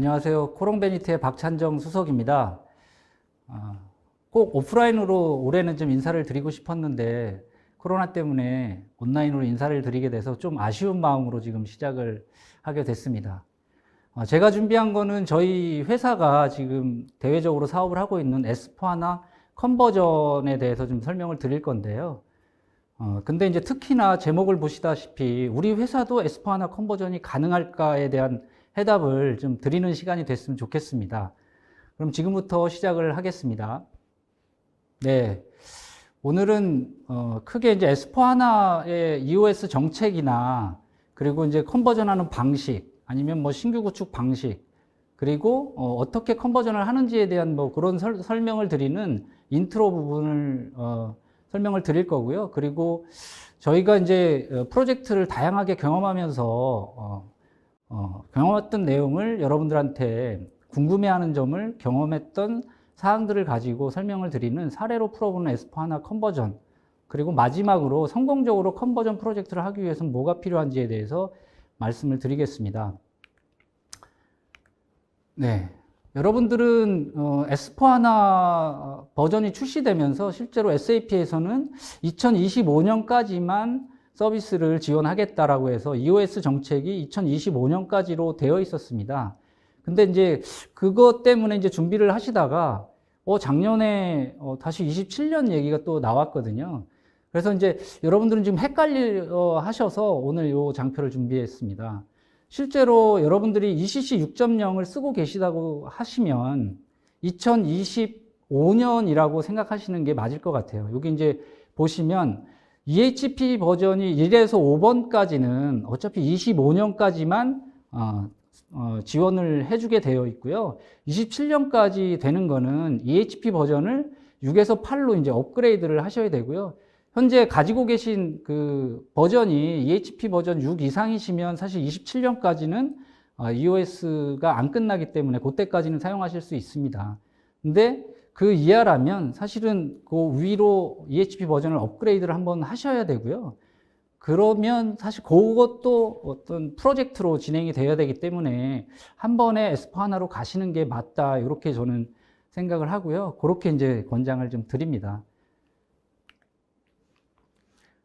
안녕하세요. 코롱베니트의 박찬정 수석입니다. 아, 꼭 오프라인으로 올해는 좀 인사를 드리고 싶었는데 코로나 때문에 온라인으로 인사를 드리게 돼서 좀 아쉬운 마음으로 지금 시작을 하게 됐습니다. 아, 제가 준비한 거는 저희 회사가 지금 대외적으로 사업을 하고 있는 S4하나 컨버전에 대해서 좀 설명을 드릴 건데요. 어, 근데 이제 특히나 제목을 보시다시피 우리 회사도 S4하나 컨버전이 가능할까에 대한 해답을 좀 드리는 시간이 됐으면 좋겠습니다. 그럼 지금부터 시작을 하겠습니다. 네. 오늘은 어, 크게 이제 S4 하나의 EOS 정책이나 그리고 이제 컨버전하는 방식 아니면 뭐 신규 구축 방식 그리고 어, 떻게 컨버전을 하는지에 대한 뭐 그런 설, 설명을 드리는 인트로 부분을 어, 설명을 드릴 거고요. 그리고 저희가 이제 어, 프로젝트를 다양하게 경험하면서 어, 어, 경험했던 내용을 여러분들한테 궁금해하는 점을 경험했던 사항들을 가지고 설명을 드리는 사례로 풀어보는 S4하나 컨버전 그리고 마지막으로 성공적으로 컨버전 프로젝트를 하기 위해서는 뭐가 필요한지에 대해서 말씀을 드리겠습니다. 네. 여러분들은 어, S4하나 버전이 출시되면서 실제로 SAP에서는 2025년까지만 서비스를 지원하겠다라고 해서 EOS 정책이 2025년까지로 되어 있었습니다. 근데 이제 그것 때문에 이제 준비를 하시다가 어 작년에 어 다시 27년 얘기가 또 나왔거든요. 그래서 이제 여러분들은 지금 헷갈려 하셔서 오늘 요 장표를 준비했습니다. 실제로 여러분들이 ECC 6.0을 쓰고 계시다고 하시면 2025년이라고 생각하시는 게 맞을 것 같아요. 여기 이제 보시면 EHP 버전이 1에서 5번까지는 어차피 25년까지만 어, 어, 지원을 해주게 되어 있고요. 27년까지 되는 거는 EHP 버전을 6에서 8로 이제 업그레이드를 하셔야 되고요. 현재 가지고 계신 그 버전이 EHP 버전 6 이상이시면 사실 27년까지는 어, EOS가 안 끝나기 때문에 그때까지는 사용하실 수 있습니다. 근데 그 이하라면 사실은 그 위로 EHP 버전을 업그레이드를 한번 하셔야 되고요. 그러면 사실 그것도 어떤 프로젝트로 진행이 되어야 되기 때문에 한 번에 S4 하나로 가시는 게 맞다. 이렇게 저는 생각을 하고요. 그렇게 이제 권장을 좀 드립니다.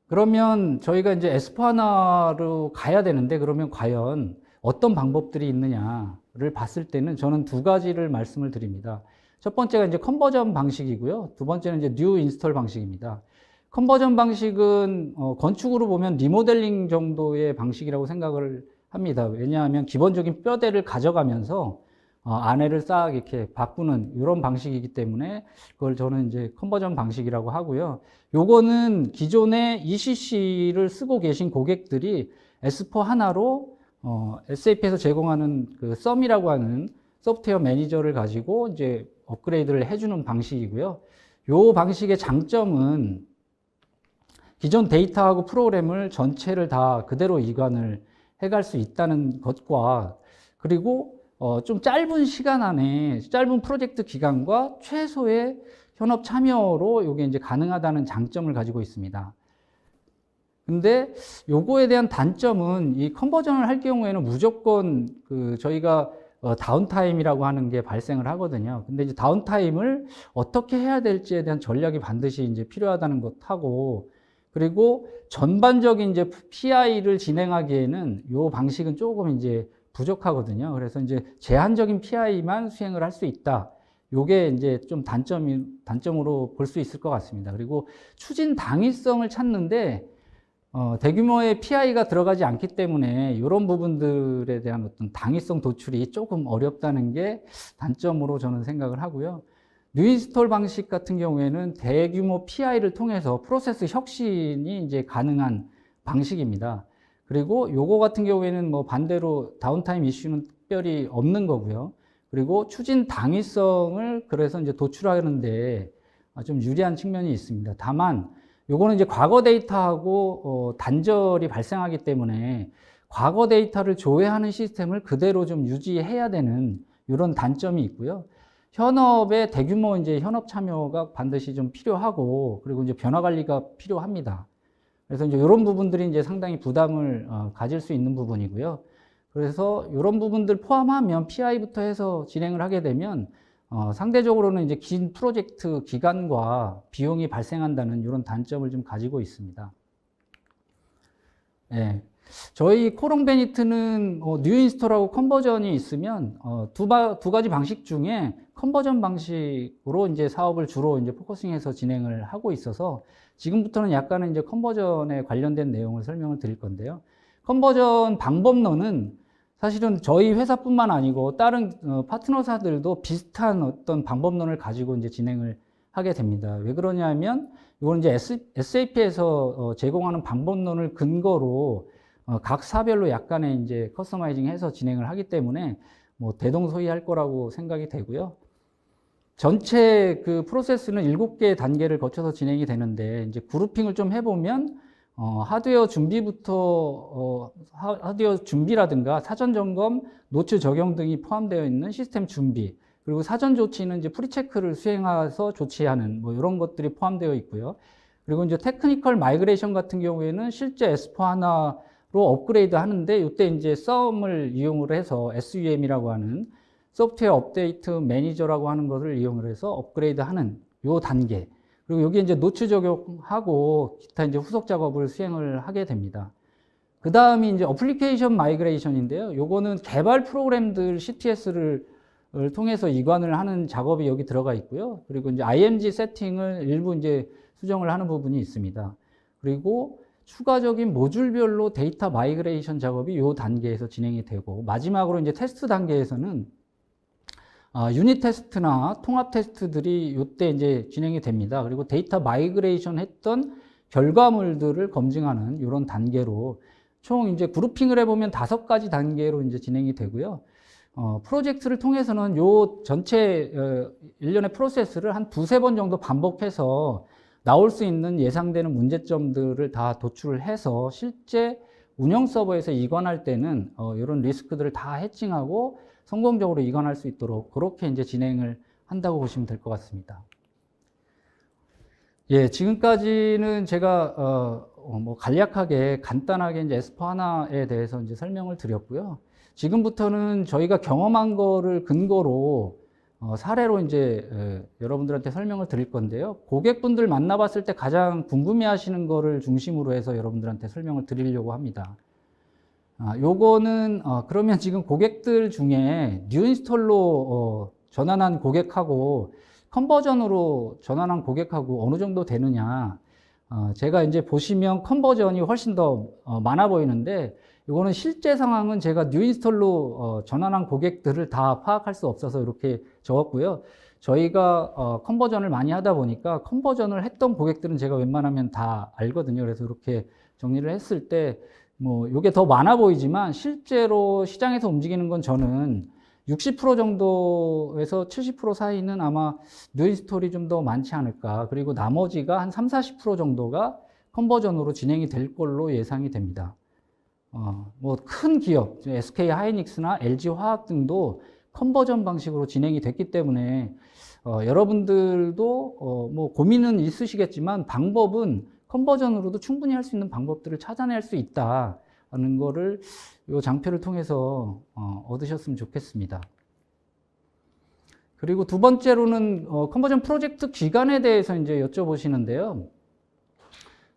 그러면 저희가 이제 S4 하나로 가야 되는데 그러면 과연 어떤 방법들이 있느냐를 봤을 때는 저는 두 가지를 말씀을 드립니다. 첫 번째가 이제 컨버전 방식이고요. 두 번째는 이제 뉴 인스톨 방식입니다. 컨버전 방식은 어, 건축으로 보면 리모델링 정도의 방식이라고 생각을 합니다. 왜냐하면 기본적인 뼈대를 가져가면서 어, 안에를 싹 이렇게 바꾸는 이런 방식이기 때문에 그걸 저는 이제 컨버전 방식이라고 하고요. 요거는 기존에 ECC를 쓰고 계신 고객들이 S4 하나로 어, SAP에서 제공하는 그 썸이라고 하는 소프트웨어 매니저를 가지고 이제 업그레이드를 해주는 방식이고요. 요 방식의 장점은 기존 데이터하고 프로그램을 전체를 다 그대로 이관을 해갈 수 있다는 것과 그리고 어, 좀 짧은 시간 안에 짧은 프로젝트 기간과 최소의 현업 참여로 이게 이제 가능하다는 장점을 가지고 있습니다. 근데 요거에 대한 단점은 이 컨버전을 할 경우에는 무조건 그 저희가 어, 다운타임이라고 하는 게 발생을 하거든요. 근데 이제 다운타임을 어떻게 해야 될지에 대한 전략이 반드시 이제 필요하다는 것하고 그리고 전반적인 이제 PI를 진행하기에는 요 방식은 조금 이제 부족하거든요. 그래서 이제 제한적인 PI만 수행을 할 수 있다. 요게 이제 좀 단점이, 단점으로 볼 수 있을 것 같습니다. 그리고 추진 당위성을 찾는데 어, 대규모의 PI가 들어가지 않기 때문에 이런 부분들에 대한 어떤 당위성 도출이 조금 어렵다는 게 단점으로 저는 생각을 하고요. 뉴인스톨 방식 같은 경우에는 대규모 PI를 통해서 프로세스 혁신이 이제 가능한 방식입니다. 그리고 요거 같은 경우에는 뭐 반대로 다운타임 이슈는 특별히 없는 거고요. 그리고 추진 당위성을 그래서 이제 도출하는데 좀 유리한 측면이 있습니다. 다만 요거는 이제 과거 데이터하고 어, 단절이 발생하기 때문에 과거 데이터를 조회하는 시스템을 그대로 좀 유지해야 되는 이런 단점이 있고요. 현업의 대규모 이제 현업 참여가 반드시 좀 필요하고 그리고 이제 변화 관리가 필요합니다. 그래서 이제 이런 부분들이 이제 상당히 부담을 어, 가질 수 있는 부분이고요. 그래서 이런 부분들 포함하면 PI부터 해서 진행을 하게 되면 어, 상대적으로는 이제 긴 프로젝트 기간과 비용이 발생한다는 이런 단점을 좀 가지고 있습니다. 예. 저희 코롱 베니트는 어, 뉴 인스톨하고 컨버전이 있으면 어, 두, 바, 두 가지 방식 중에 컨버전 방식으로 이제 사업을 주로 이제 포커싱해서 진행을 하고 있어서 지금부터는 약간은 이제 컨버전에 관련된 내용을 설명을 드릴 건데요. 컨버전 방법론은 사실은 저희 회사뿐만 아니고 다른 어, 파트너사들도 비슷한 어떤 방법론을 가지고 이제 진행을 하게 됩니다. 왜 그러냐면 이거는 이제 SAP에서 어, 제공하는 방법론을 근거로 어, 각 사별로 약간의 이제 커스터마이징 해서 진행을 하기 때문에 뭐 대동소이할 거라고 생각이 되고요. 전체 그 프로세스는 일곱 개 단계를 거쳐서 진행이 되는데 이제 그룹핑을 좀 해보면 어, 하드웨어 준비부터 어, 하, 하드웨어 준비라든가 사전 점검, 노출 적용 등이 포함되어 있는 시스템 준비 그리고 사전 조치는 이제 프리체크를 수행해서 조치하는 뭐 이런 것들이 포함되어 있고요. 그리고 이제 테크니컬 마이그레이션 같은 경우에는 실제 S4 하나로 업그레이드 하는데 이때 이제 썸을 이용을 해서 SUM이라고 하는 소프트웨어 업데이트 매니저라고 하는 것을 이용을 해서 업그레이드 하는 요 단계. 그리고 여기 이제 노출 적용하고 기타 이제 후속 작업을 수행을 하게 됩니다. 그 다음이 이제 어플리케이션 마이그레이션인데요. 요거는 개발 프로그램들 CTS를 통해서 이관을 하는 작업이 여기 들어가 있고요. 그리고 이제 IMG 세팅을 일부 이제 수정을 하는 부분이 있습니다. 그리고 추가적인 모듈별로 데이터 마이그레이션 작업이 이 단계에서 진행이 되고 마지막으로 이제 테스트 단계에서는 아, 유닛 테스트나 통합 테스트들이 이때 이제 진행이 됩니다. 그리고 데이터 마이그레이션 했던 결과물들을 검증하는 이런 단계로 총 이제 그룹핑을 해보면 다섯 가지 단계로 이제 진행이 되고요. 어, 프로젝트를 통해서는 요 전체 어, 일련의 프로세스를 한 두세 번 정도 반복해서 나올 수 있는 예상되는 문제점들을 다 도출을 해서 실제 운영 서버에서 이관할 때는 어, 이런 리스크들을 다 해칭하고 성공적으로 이관할 수 있도록 그렇게 이제 진행을 한다고 보시면 될 것 같습니다. 예, 지금까지는 제가 어, 어, 뭐 간략하게 간단하게 이제 에스퍼 하나에 대해서 이제 설명을 드렸고요. 지금부터는 저희가 경험한 거를 근거로 어, 사례로 이제 에, 여러분들한테 설명을 드릴 건데요. 고객분들 만나봤을 때 가장 궁금해하시는 거를 중심으로 해서 여러분들한테 설명을 드리려고 합니다. 아, 요거는 어, 그러면 지금 고객들 중에 뉴 인스톨로 어, 전환한 고객하고 컨버전으로 전환한 고객하고 어느 정도 되느냐? 어, 제가 이제 보시면 컨버전이 훨씬 더 어, 많아 보이는데 이거는 실제 상황은 제가 뉴 인스톨로 어, 전환한 고객들을 다 파악할 수 없어서 이렇게 적었고요. 저희가 어, 컨버전을 많이 하다 보니까 컨버전을 했던 고객들은 제가 웬만하면 다 알거든요. 그래서 이렇게 정리를 했을 때 뭐 이게 더 많아 보이지만 실제로 시장에서 움직이는 건 저는 60% 정도에서 70% 사이는 아마 뉴인스톨이 좀 더 많지 않을까. 그리고 나머지가 한 3, 40% 정도가 컨버전으로 진행이 될 걸로 예상이 됩니다. 어, 뭐 큰 기업, SK 하이닉스나 LG 화학 등도 컨버전 방식으로 진행이 됐기 때문에 어, 여러분들도 어, 뭐 고민은 있으시겠지만 방법은 컨버전으로도 충분히 할 수 있는 방법들을 찾아낼 수 있다는 거를 이 장표를 통해서 어, 얻으셨으면 좋겠습니다. 그리고 두 번째로는 어, 컨버전 프로젝트 기간에 대해서 이제 여쭤보시는데요.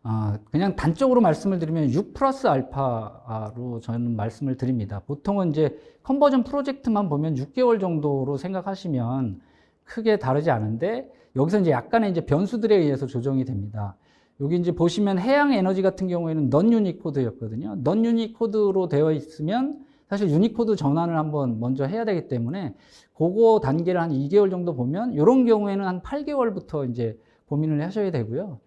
아, 그냥 단적으로 말씀을 드리면 6 플러스 알파로 저는 말씀을 드립니다. 보통은 이제 컨버전 프로젝트만 보면 6개월 정도로 생각하시면 크게 다르지 않은데 여기서 이제 약간의 이제 변수들에 의해서 조정이 됩니다. 여기 이제 보시면 해양 에너지 같은 경우에는 넌 유니코드였거든요. 넌 유니코드로 되어 있으면 사실 유니코드 전환을 한번 먼저 해야 되기 때문에 그거 단계를 한 2개월 정도 보면 이런 경우에는 한 8개월부터 이제 고민을 하셔야 되고요.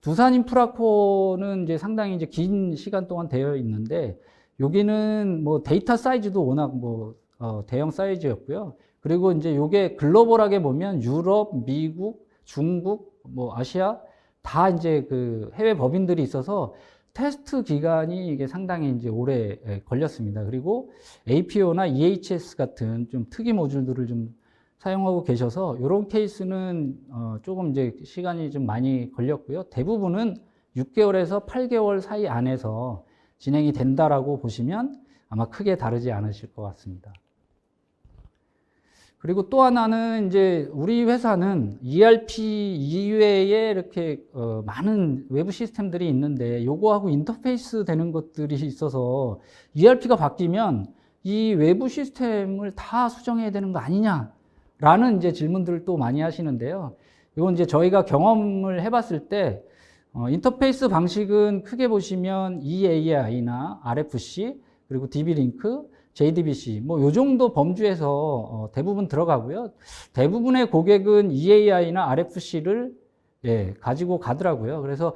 두산 인프라코는 이제 상당히 이제 긴 시간 동안 되어 있는데 여기는 뭐 데이터 사이즈도 워낙 뭐 어, 대형 사이즈였고요. 그리고 이제 요게 글로벌하게 보면 유럽, 미국, 중국, 뭐 아시아 다 이제 그 해외 법인들이 있어서 테스트 기간이 이게 상당히 이제 오래 예, 걸렸습니다. 그리고 APO나 EHS 같은 좀 특이 모듈들을 좀 사용하고 계셔서 이런 케이스는 어 조금 이제 시간이 좀 많이 걸렸고요. 대부분은 6개월에서 8개월 사이 안에서 진행이 된다라고 보시면 아마 크게 다르지 않으실 것 같습니다. 그리고 또 하나는 이제 우리 회사는 ERP 이외에 이렇게 어 많은 외부 시스템들이 있는데 요거하고 인터페이스 되는 것들이 있어서 ERP가 바뀌면 이 외부 시스템을 다 수정해야 되는 거 아니냐라는 이제 질문들을 또 많이 하시는데요. 이건 이제 저희가 경험을 해봤을 때 어 인터페이스 방식은 크게 보시면 EAI나 RFC 그리고 DB-링크 JDBC 뭐 요 정도 범주에서 어, 대부분 들어가고요. 대부분의 고객은 EAI나 RFC를 예, 가지고 가더라고요. 그래서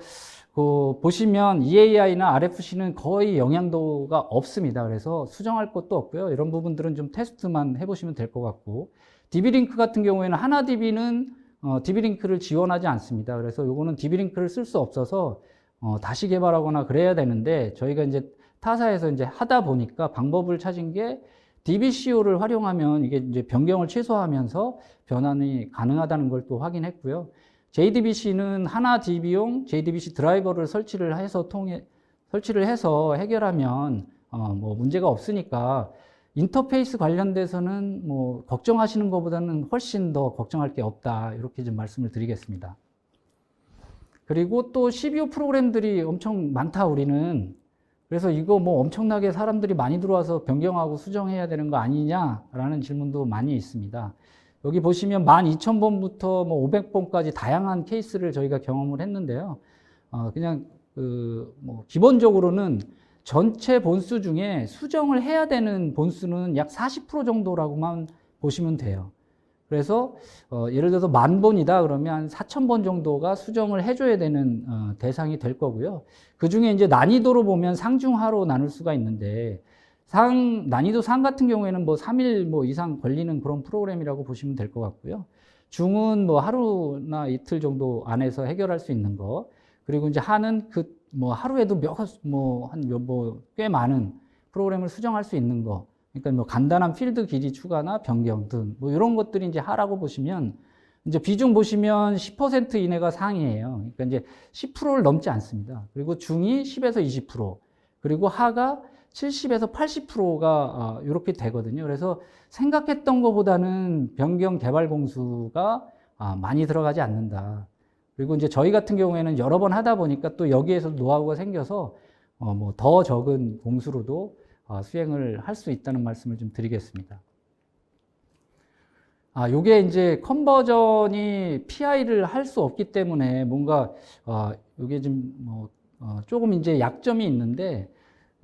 그 보시면 EAI나 RFC는 거의 영향도가 없습니다. 그래서 수정할 것도 없고요. 이런 부분들은 좀 테스트만 해보시면 될 것 같고 DB링크 같은 경우에는 하나 DB는 어, DB링크를 지원하지 않습니다. 그래서 요거는 DB링크를 쓸 수 없어서 어, 다시 개발하거나 그래야 되는데 저희가 이제 타사에서 이제 하다 보니까 방법을 찾은 게 DBCO를 활용하면 이게 이제 변경을 최소화하면서 변환이 가능하다는 걸 또 확인했고요. JDBC는 하나 DB용 JDBC 드라이버를 설치를 해서 통해 설치를 해서 해결하면 어, 뭐 문제가 없으니까 인터페이스 관련돼서는 뭐 걱정하시는 것보다는 훨씬 더 걱정할 게 없다 이렇게 좀 말씀을 드리겠습니다. 그리고 또 CPU 프로그램들이 엄청 많다 우리는 그래서 이거 뭐 엄청나게 사람들이 많이 들어와서 변경하고 수정해야 되는 거 아니냐라는 질문도 많이 있습니다. 여기 보시면 12,000번부터 뭐 500번까지 다양한 케이스를 저희가 경험을 했는데요. 어, 그냥 그 뭐 기본적으로는 전체 본수 중에 수정을 해야 되는 본수는 약 40% 정도라고만 보시면 돼요. 그래서 어, 예를 들어서 만 번이다 그러면 한 4천 번 정도가 수정을 해줘야 되는 어, 대상이 될 거고요. 그 중에 이제 난이도로 보면 상중하로 나눌 수가 있는데 상 난이도 상 같은 경우에는 뭐 3일 뭐 이상 걸리는 그런 프로그램이라고 보시면 될 것 같고요. 중은 뭐 하루나 이틀 정도 안에서 해결할 수 있는 거. 그리고 이제 하는 그 뭐 하루에도 몇 뭐한몇뭐꽤 많은 프로그램을 수정할 수 있는 거. 그러니까 뭐 간단한 필드 길이 추가나 변경 등 뭐 이런 것들이 이제 하라고 보시면 이제 비중 보시면 10% 이내가 상이에요. 그러니까 이제 10%를 넘지 않습니다. 그리고 중이 10에서 20%, 그리고 하가 70에서 80%가 이렇게 되거든요. 그래서 생각했던 것보다는 변경 개발 공수가 아, 많이 들어가지 않는다. 그리고 이제 저희 같은 경우에는 여러 번 하다 보니까 또 여기에서 노하우가 생겨서 어, 뭐더 적은 공수로도 어, 수행을 할 수 있다는 말씀을 좀 드리겠습니다. 아, 요게 이제 컨버전이 PI를 할 수 없기 때문에 뭔가, 어, 요게 좀 뭐, 어, 조금 이제 약점이 있는데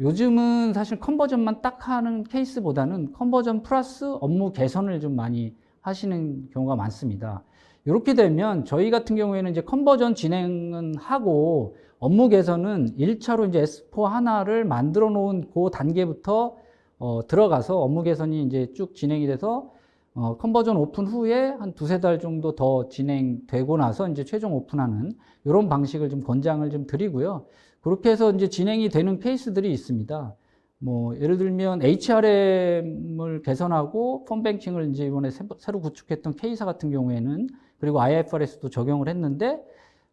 요즘은 사실 컨버전만 딱 하는 케이스보다는 컨버전 플러스 업무 개선을 좀 많이 하시는 경우가 많습니다. 이렇게 되면 저희 같은 경우에는 이제 컨버전 진행은 하고 업무 개선은 1차로 이제 S4 하나를 만들어 놓은 그 단계부터 어, 들어가서 업무 개선이 이제 쭉 진행이 돼서 어, 컨버전 오픈 후에 한 두세 달 정도 더 진행되고 나서 이제 최종 오픈하는 이런 방식을 좀 권장을 좀 드리고요. 그렇게 해서 이제 진행이 되는 케이스들이 있습니다. 뭐, 예를 들면 HRM을 개선하고 펀뱅킹을 이제 이번에 새로 구축했던 K사 같은 경우에는 그리고 IFRS도 적용을 했는데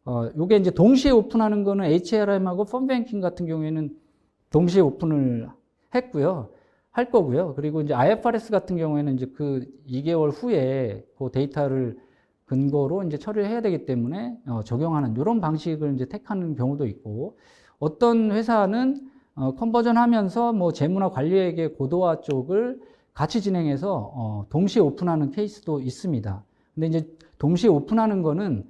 어, 요게 이제 동시에 오픈하는 거는 HRM하고 펀뱅킹 같은 경우에는 동시에 오픈을 했고요. 할 거고요. 그리고 이제 IFRS 같은 경우에는 이제 그 2개월 후에 그 데이터를 근거로 이제 처리를 해야 되기 때문에 어, 적용하는 이런 방식을 이제 택하는 경우도 있고 어떤 회사는 어, 컨버전 하면서 뭐 재무나 관리액의 고도화 쪽을 같이 진행해서 어, 동시에 오픈하는 케이스도 있습니다. 근데 이제 동시에 오픈하는 거는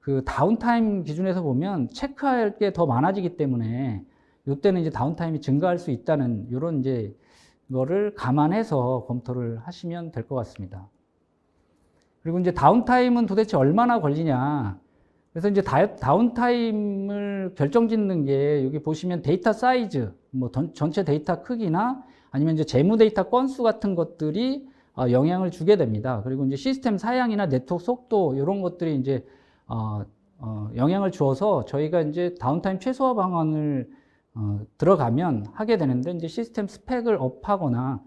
그 다운타임 기준에서 보면 체크할 게 더 많아지기 때문에 이때는 이제 다운타임이 증가할 수 있다는 이런 이제 거를 감안해서 검토를 하시면 될 것 같습니다. 그리고 이제 다운타임은 도대체 얼마나 걸리냐. 그래서 이제 다운타임을 결정짓는 게 여기 보시면 데이터 사이즈, 뭐 전체 데이터 크기나 아니면 이제 재무 데이터 건수 같은 것들이 어, 영향을 주게 됩니다. 그리고 이제 시스템 사양이나 네트워크 속도 이런 것들이 이제 어, 어, 영향을 주어서 저희가 이제 다운타임 최소화 방안을 어, 들어가면 하게 되는데 이제 시스템 스펙을 업하거나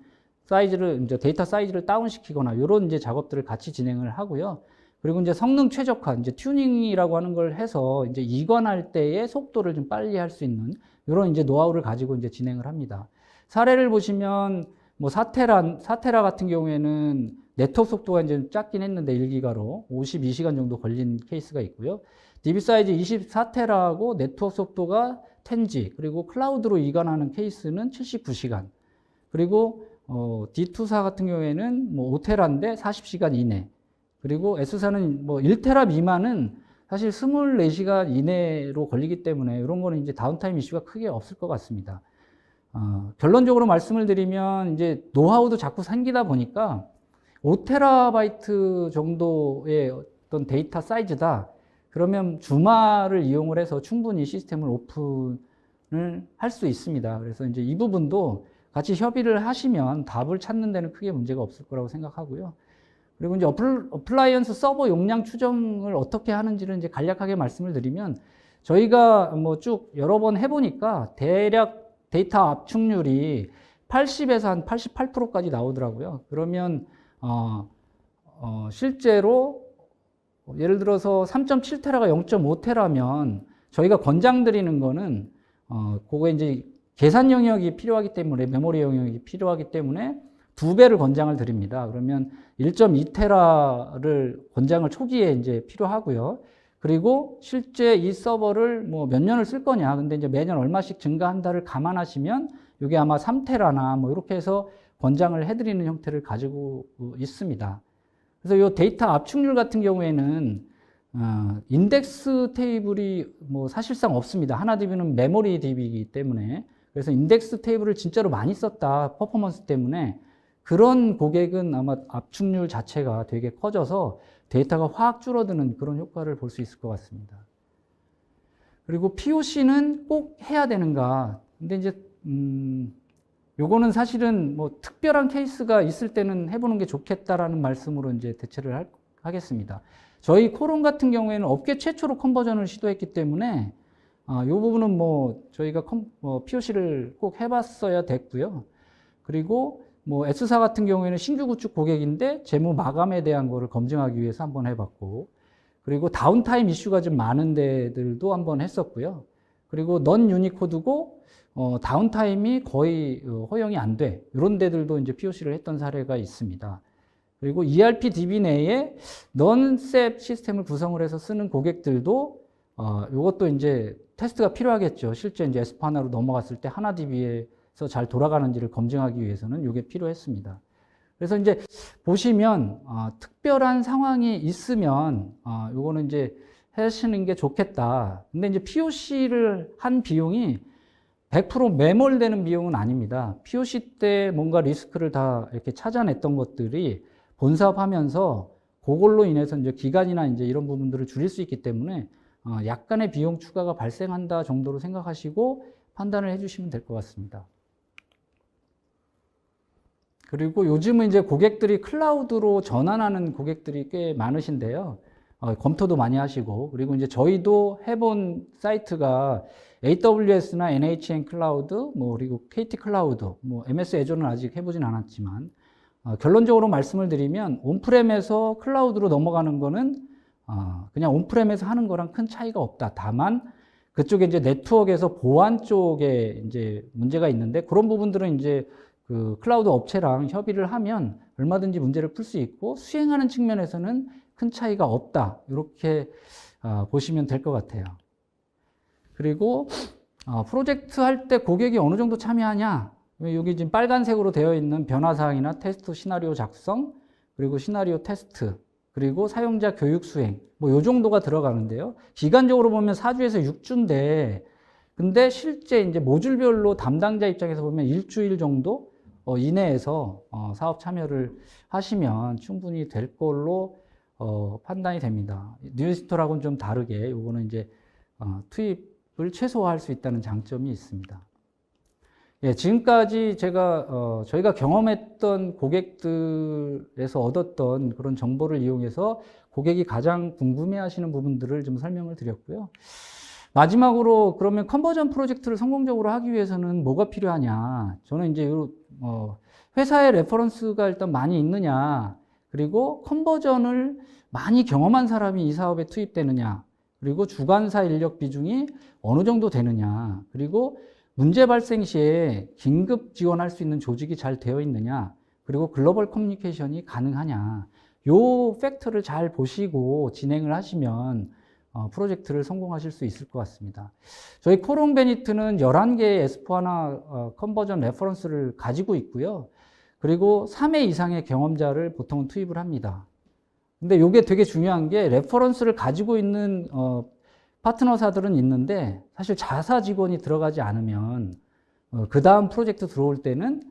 사이즈를 이제 데이터 사이즈를 다운시키거나 이런 이제 작업들을 같이 진행을 하고요. 그리고 이제 성능 최적화, 이제 튜닝이라고 하는 걸 해서 이제 이관할 때의 속도를 좀 빨리 할 수 있는 이런 이제 노하우를 가지고 이제 진행을 합니다. 사례를 보시면 뭐 사테라 사테라 같은 경우에는 네트워크 속도가 이제 작긴 했는데 1기가로 52시간 정도 걸린 케이스가 있고요. DB 사이즈 24테라하고 네트워크 속도가 10G 그리고 클라우드로 이관하는 케이스는 79시간 그리고 어, D2사 같은 경우에는 뭐 5테라인데 40시간 이내 그리고 S사는 뭐 1테라 미만은 사실 24시간 이내로 걸리기 때문에 이런 거는 이제 다운타임 이슈가 크게 없을 것 같습니다. 어, 결론적으로 말씀을 드리면 이제 노하우도 자꾸 생기다 보니까 5테라바이트 정도의 어떤 데이터 사이즈다. 그러면 주말을 이용을 해서 충분히 시스템을 오픈을 할 수 있습니다. 그래서 이제 이 부분도 같이 협의를 하시면 답을 찾는 데는 크게 문제가 없을 거라고 생각하고요. 그리고 이제 어플, 어플라이언스 서버 용량 추정을 어떻게 하는지를 이제 간략하게 말씀을 드리면 저희가 뭐 쭉 여러 번 해보니까 대략 데이터 압축률이 80에서 한 88%까지 나오더라고요. 그러면 어, 어, 실제로 예를 들어서 3.7테라가 0.5테라면 저희가 권장드리는 거는 어, 그거 이제 계산 영역이 필요하기 때문에 메모리 영역이 필요하기 때문에 두 배를 권장을 드립니다. 그러면 1.2테라를 권장을 초기에 이제 필요하고요. 그리고 실제 이 서버를 뭐 몇 년을 쓸 거냐. 근데 이제 매년 얼마씩 증가한다를 감안하시면 이게 아마 3테라나 뭐 이렇게 해서 권장을 해드리는 형태를 가지고 있습니다. 그래서 이 데이터 압축률 같은 경우에는 어, 인덱스 테이블이 뭐 사실상 없습니다. 하나 DB는 메모리 DB이기 때문에 그래서 인덱스 테이블을 진짜로 많이 썼다 퍼포먼스 때문에 그런 고객은 아마 압축률 자체가 되게 커져서 데이터가 확 줄어드는 그런 효과를 볼 수 있을 것 같습니다. 그리고 POC는 꼭 해야 되는가? 근데 이제 음, 요거는 사실은 뭐 특별한 케이스가 있을 때는 해보는 게 좋겠다라는 말씀으로 이제 대체를 할, 하겠습니다. 저희 코론 같은 경우에는 업계 최초로 컨버전을 시도했기 때문에 아, 요 부분은 뭐 저희가 컴, 뭐 POC를 꼭 해봤어야 됐고요. 그리고 뭐 S사 같은 경우에는 신규 구축 고객인데 재무 마감에 대한 거를 검증하기 위해서 한번 해봤고, 그리고 다운타임 이슈가 좀 많은 데들도 한번 했었고요. 그리고 넌 유니코드고 어, 다운타임이 거의 어, 허용이 안 돼. 이런 데들도 이제 POC를 했던 사례가 있습니다. 그리고 ERP DB 내에 넌셉 시스템을 구성을 해서 쓰는 고객들도 어, 이것도 이제 테스트가 필요하겠죠. 실제 이제 에스파나로 넘어갔을 때 하나 DB에서 잘 돌아가는지를 검증하기 위해서는 이게 필요했습니다. 그래서 이제 보시면 어, 특별한 상황이 있으면 어, 요거는 이제 하시는 게 좋겠다. 근데 이제 POC를 한 비용이 100% 매몰되는 비용은 아닙니다. POC 때 뭔가 리스크를 다 이렇게 찾아냈던 것들이 본사업 하면서 그걸로 인해서 이제 기간이나 이제 이런 부분들을 줄일 수 있기 때문에 어, 약간의 비용 추가가 발생한다 정도로 생각하시고 판단을 해주시면 될 것 같습니다. 그리고 요즘은 이제 고객들이 클라우드로 전환하는 고객들이 꽤 많으신데요. 어, 검토도 많이 하시고, 그리고 이제 저희도 해본 사이트가 AWS나 NHN 클라우드, 뭐, 그리고 KT 클라우드, 뭐, MS 애조는 아직 해보진 않았지만, 어, 결론적으로 말씀을 드리면, 온프렘에서 클라우드로 넘어가는 거는, 어, 그냥 온프렘에서 하는 거랑 큰 차이가 없다. 다만, 그쪽에 이제 네트워크에서 보안 쪽에 이제 문제가 있는데, 그런 부분들은 이제 그 클라우드 업체랑 협의를 하면 얼마든지 문제를 풀 수 있고, 수행하는 측면에서는 큰 차이가 없다. 이렇게 어, 보시면 될 것 같아요. 그리고 어, 프로젝트 할 때 고객이 어느 정도 참여하냐? 여기 지금 빨간색으로 되어 있는 변화사항이나 테스트 시나리오 작성, 그리고 시나리오 테스트, 그리고 사용자 교육 수행, 뭐요 정도가 들어가는데요. 기간적으로 보면 4주에서 6주인데, 근데 실제 이제 모듈별로 담당자 입장에서 보면 일주일 정도 어, 이내에서 어, 사업 참여를 하시면 충분히 될 걸로 어, 판단이 됩니다. 뉴스토라고는 좀 다르게 요거는 이제 어, 투입을 최소화할 수 있다는 장점이 있습니다. 예, 지금까지 제가 어, 저희가 경험했던 고객들에서 얻었던 그런 정보를 이용해서 고객이 가장 궁금해하시는 부분들을 좀 설명을 드렸고요. 마지막으로 그러면 컨버전 프로젝트를 성공적으로 하기 위해서는 뭐가 필요하냐? 저는 이제 요, 어, 회사의 레퍼런스가 일단 많이 있느냐? 그리고 컨버전을 많이 경험한 사람이 이 사업에 투입되느냐, 그리고 주관사 인력 비중이 어느 정도 되느냐, 그리고 문제 발생 시에 긴급 지원할 수 있는 조직이 잘 되어 있느냐, 그리고 글로벌 커뮤니케이션이 가능하냐, 요 팩터를 잘 보시고 진행을 하시면 어, 프로젝트를 성공하실 수 있을 것 같습니다. 저희 코롱 베니트는 11개의 S4하나 어, 컨버전 레퍼런스를 가지고 있고요. 그리고 3회 이상의 경험자를 보통은 투입을 합니다. 근데 이게 되게 중요한 게 레퍼런스를 가지고 있는 어, 파트너사들은 있는데 사실 자사 직원이 들어가지 않으면 어, 그 다음 프로젝트 들어올 때는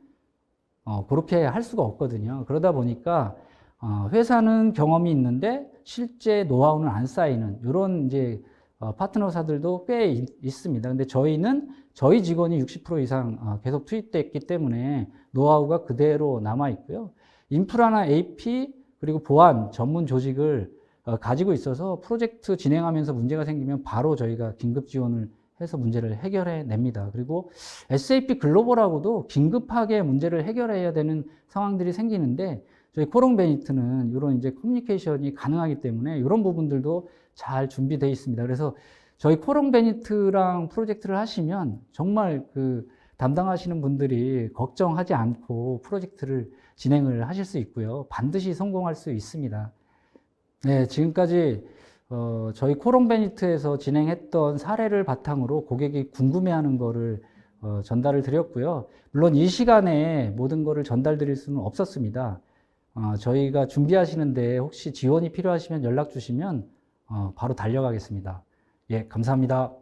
어, 그렇게 할 수가 없거든요. 그러다 보니까 어, 회사는 경험이 있는데 실제 노하우는 안 쌓이는 이런 이제 어, 파트너사들도 꽤 있, 있습니다. 근데 저희는 저희 직원이 60% 이상 어, 계속 투입됐기 때문에 노하우가 그대로 남아 있고요. 인프라나 AP 그리고 보안 전문 조직을 어, 가지고 있어서 프로젝트 진행하면서 문제가 생기면 바로 저희가 긴급 지원을 해서 문제를 해결해 냅니다. 그리고 SAP 글로벌하고도 긴급하게 문제를 해결해야 되는 상황들이 생기는데 저희 코롱 베니트는 이런 이제 커뮤니케이션이 가능하기 때문에 이런 부분들도 잘 준비되어 있습니다. 그래서 저희 코롱 베니트랑 프로젝트를 하시면 정말 그 담당하시는 분들이 걱정하지 않고 프로젝트를 진행을 하실 수 있고요. 반드시 성공할 수 있습니다. 네, 지금까지 어, 저희 코롱 베니트에서 진행했던 사례를 바탕으로 고객이 궁금해하는 거를 어, 전달을 드렸고요. 물론 이 시간에 모든 거를 전달 드릴 수는 없었습니다. 어, 저희가 준비하시는데 혹시 지원이 필요하시면 연락 주시면 어, 바로 달려가겠습니다. 예, 감사합니다.